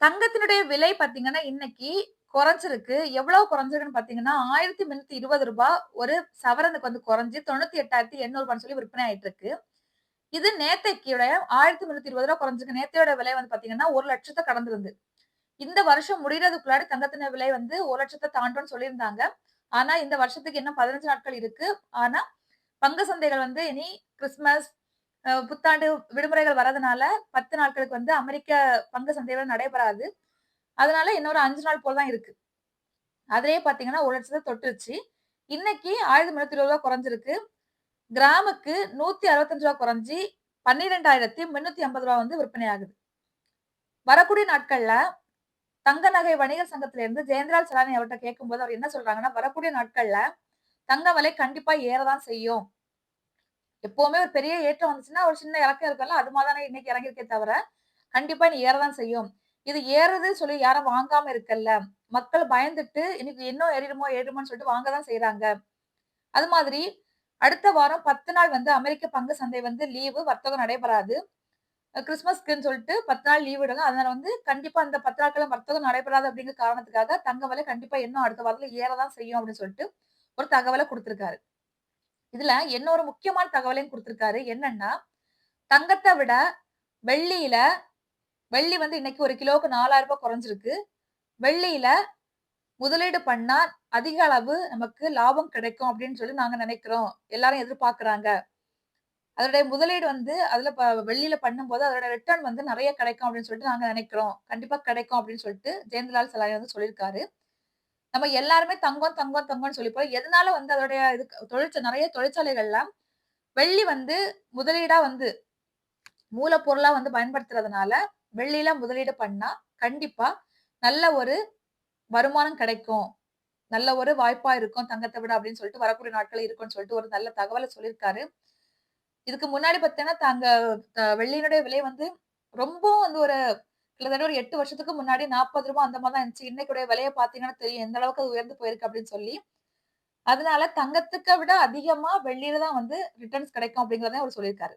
தங்கத்தினுடைய விலை பாத்தீங்கன்னா, இன்னைக்கு குறைஞ்சிருக்கு. எவ்வளவு குறைஞ்சிருக்குன்னு பாத்தீங்கன்னா, ஆயிரத்தி முன்னூத்தி இருபது ரூபாய் ஒரு சவரனுக்கு வந்து குறைஞ்சு எண்ணூறு 98,800 சொல்லி விற்பனை ஆயிட்டு இருக்கு. இது நேத்தைக்கியோட ரூ. 1320 குறைஞ்சிருக்கு. நேத்தையோட விலை வந்து பாத்தீங்கன்னா, ஒரு லட்சத்தை கடந்திருந்து. இந்த வருஷம் முடிகிறதுக்குள்ளாடி தங்கத்தின விலை வந்து ஒரு லட்சத்தை தாண்டும்னு சொல்லியிருந்தாங்க. ஆனா, இந்த வருஷத்துக்கு இன்னும் 15 நாட்கள் இருக்கு. ஆனா, பங்கு சந்தைகள் வந்து இனி கிறிஸ்துமஸ், புத்தாண்டு விடுமுறைகள் வரதுனால 10 நாட்களுக்கு வந்து அமெரிக்க பங்கு சந்தைகள் நடைபெறாது. அதனால இன்னொரு அஞ்சு நாள் போல தான் இருக்கு. அதுலயே பாத்தீங்கன்னா, 1,00,000 தொட்டுருச்சு. இன்னைக்கு ரூ. 1320 குறைஞ்சிருக்கு. கிராமுக்கு ரூ. 165 குறைஞ்சு ரூ. 12,380 வந்து விற்பனை ஆகுது. வரக்கூடிய நாட்கள்ல தங்க நகை வணிகர் சங்கத்திலிருந்து ஜெயந்தலால் சலானி அவர்கிட்ட கேட்கும்போது அவர் என்ன சொல்றாங்கன்னா, வரக்கூடிய நாட்கள்ல தங்க விலை கண்டிப்பா ஏறதான் செய்யும். எப்பவுமே ஒரு பெரிய ஏற்றம் வந்துச்சுன்னா, ஒரு சின்ன இறக்கம் இருக்கும்ல. அது மாதிரி தானே இன்னைக்கு இறங்கிருக்கே தவிர, கண்டிப்பா நீ ஏறதான் செய்யும். இது ஏறுதுன்னு சொல்லி யாரும் வாங்காம இருக்கல்ல. மக்கள் பயந்துட்டு இன்னைக்கு இன்னும் ஏறிடுமோ, ஏறிடுமோன்னு சொல்லிட்டு வாங்க தான் செய்யறாங்க அது மாதிரி அடுத்த வாரம் 10 நாள் வந்து அமெரிக்க பங்கு சந்தை வந்து லீவு. வர்த்தகம் நடைபெறாது. கிறிஸ்மஸ்க்குன்னு சொல்லிட்டு 10 நாள் லீவ் விடுங்க. அதனால வந்து கண்டிப்பா அந்த 10 நாட்களும் வர்த்தகம் நடைபெறாது அப்படிங்கிற காரணத்துக்காக தங்க விலை கண்டிப்பா இன்னும் அடுத்த வாரத்துல ஏறதான் செய்யும் அப்படின்னு சொல்லிட்டு ஒரு தகவலை கொடுத்திருக்காரு இதுல இன்னொரு முக்கியமான தகவலையும் கொடுத்துருக்காரு என்னன்னா, தங்கத்தை விட வெள்ளியில வெள்ளி வந்து இன்னைக்கு ஒரு கிலோவுக்கு நாலாயிரம் ரூபாய் குறைஞ்சிருக்கு. வெள்ளியில முதலீடு பண்ணா அதிக அளவு நமக்கு லாபம் கிடைக்கும் அப்படின்னு சொல்லி நாங்க நினைக்கிறோம். எல்லாரும் எதிர்பார்க்கிறாங்க. அதனுடைய முதலீடு வந்து அதுல ப வெள்ளியில பண்ணும்போது அதோட ரிட்டர்ன் வந்து நிறைய கிடைக்கும் அப்படின்னு சொல்லிட்டு நாங்க நினைக்கிறோம். கண்டிப்பா கிடைக்கும் அப்படின்னு சொல்லிட்டு ஜெயந்தலால் சலானி வந்து சொல்லியிருக்காரு. நம்ம எல்லாருமே தங்கம், தங்கம், தங்கம்னு சொல்லிப்போம். எதனால வந்து அதோடைய இது நிறைய நெறைய தொழிற்சாலைகள்ல வெள்ளி வந்து முதலீடா வந்து மூலப்பொருளா வந்து பயன்படுத்துறதுனால, வெள்ளியில முதலீடு பண்ணா கண்டிப்பா நல்ல ஒரு வருமானம் கிடைக்கும். நல்ல ஒரு வாய்ப்பா இருக்கும் தங்கத்தை விட அப்படின்னு சொல்லிட்டு வரக்கூடிய நாட்கள் இருக்கும்னு சொல்லிட்டு ஒரு நல்ல தகவலை சொல்லியிருக்காரு. இதுக்கு முன்னாடி பார்த்தீங்கன்னா, தங்க த வெள்ளியினுடைய விலை வந்து ரொம்பவும் வந்து ஒரு கிட்டத்தட்ட ஒரு எட்டு வருஷத்துக்கு முன்னாடி நாற்பது ரூபாய் அந்த மாதிரி தான் இருந்துச்சு. இன்னைக்குடைய விலைய பார்த்தீங்கன்னா தெரியும். எந்த அளவுக்கு அது உயர்ந்து போயிருக்கு அப்படின்னு சொல்லி. அதனால தங்கத்துக்கு விட அதிகமா வெள்ளியில தான் வந்து ரிட்டர்ன்ஸ் கிடைக்கும் அப்படிங்கறத அவர் சொல்லியிருக்காரு.